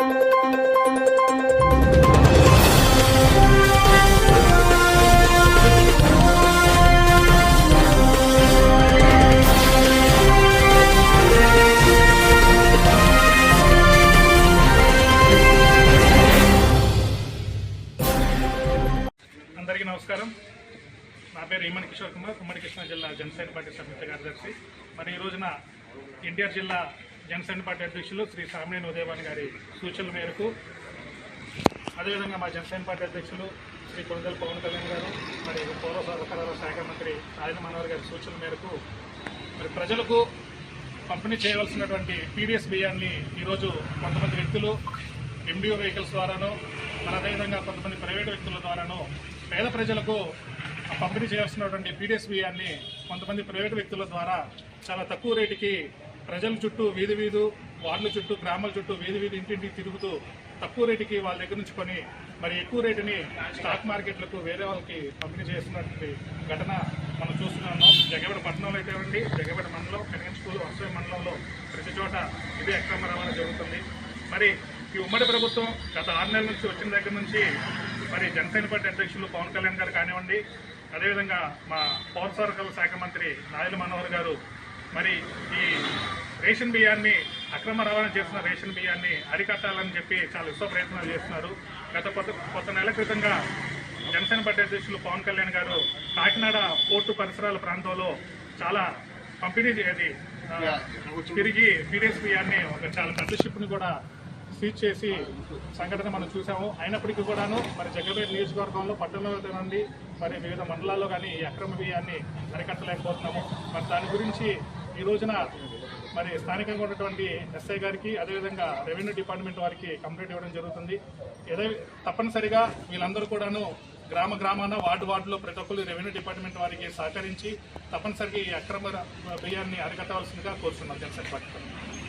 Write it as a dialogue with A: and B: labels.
A: అందరికీ నమస్కారం. నా పేరు ఈమన్ కిషోర్ కుమార్. ఉమ్మడి కృష్ణా జిల్లా జనసేన పార్టీ సంయుక్త కార్యదర్శి. మరి ఈ రోజున ఎన్టీఆర్ జిల్లా జనసేన పార్టీ అధ్యక్షులు శ్రీ సామినేని ఉదయవాణి గారి సూచనల మేరకు. అదేవిధంగా మా జనసేన పార్టీ అధ్యక్షులు శ్రీ కొణిదల పవన్ కళ్యాణ్ గారు మరి పౌర సరఫరాల శాఖ మంత్రి ఆయన మనోహర్ గారి సూచనల మేరకు మరి ప్రజలకు పంపిణీ చేయవలసినటువంటి పీడిఎస్ బియ్యాన్ని ఈరోజు కొంతమంది వ్యక్తులు ఎండిఓ వెహికల్స్ ద్వారాను మరి అదేవిధంగా కొంతమంది ప్రైవేట్ వ్యక్తుల ద్వారాను పేద ప్రజలకు పంపిణీ చేయాల్సినటువంటి పీడిఎస్ బియ్యాన్ని కొంతమంది ప్రైవేట్ వ్యక్తుల ద్వారా చాలా తక్కువ రేటుకి ప్రజల చుట్టూ వీధి వీధు వార్డుల చుట్టూ గ్రామాల చుట్టూ వీధి వీధి ఇంటింటికి తిరుగుతూ తక్కువ రేటుకి వాళ్ళ దగ్గర నుంచి కొని మరి ఎక్కువ రేటుని స్టాక్ మార్కెట్లకు వేరే వాళ్ళకి పంపిణీ చేస్తున్నటువంటి ఘటన మనం చూస్తున్నాము. జగబడి పట్టణంలో అయితే ఉండి జగబడి మండలం కనిగన్ స్కూల్ వర్షం మండలంలో ప్రతి చోట ఇదే అక్రమ రవాణా జరుగుతుంది. మరి ఈ ఉమ్మడి ప్రభుత్వం గత ఆరు నెలల నుంచి వచ్చిన దగ్గర నుంచి మరి జనసేన పార్టీ అధ్యక్షులు పవన్ కళ్యాణ్ గారు కానివ్వండి అదేవిధంగా మా పౌర సరఫరాల శాఖ మంత్రి నాయల మనోహర్ గారు మరి ఈ రేషన్ బియ్యాన్ని అక్రమ రవాణా చేస్తున్న రేషన్ బియ్యాన్ని అరికట్టాలని చెప్పి చాలా విశ్వ ప్రయత్నాలు చేస్తున్నారు. గత కొత్త కొత్త నెల క్రితంగా జనసేన పార్టీ అధ్యక్షులు పవన్ కళ్యాణ్ గారు కాకినాడ పోర్టు పరిసరాల ప్రాంతంలో చాలా పంపిణీ ఆ, తిరిగి పీడిఎస్ బియ్యాన్ని ఒక చాలా పెద్ద షిప్ని కూడా సీజ్ చేసి సంఘటన మనం చూసాము. అయినప్పటికీ కూడాను మరి జగ్గపేట నియోజకవర్గంలో పట్టణంలో నుండి మరి వివిధ మండలాల్లో కానీ ఈ అక్రమ బియ్యాన్ని అరికట్టలేకపోతున్నాము. మరి దాని గురించి ఈ రోజున మరి స్థానికంగా ఉన్నటువంటి ఎస్ఐ గారికి అదేవిధంగా రెవెన్యూ డిపార్ట్మెంట్ వారికి కంప్లైంట్ ఇవ్వడం జరుగుతుంది. ఏదో తప్పనిసరిగా వీళ్ళందరూ కూడాను గ్రామ గ్రామాన వార్డు వార్డులో ప్రతి ఒక్కరు రెవెన్యూ డిపార్ట్మెంట్ వారికి సహకరించి తప్పనిసరిగా ఈ అక్రమ బియ్యాన్ని అరికట్టవలసిందిగా కోరుతున్నాం జనసేన పార్టీ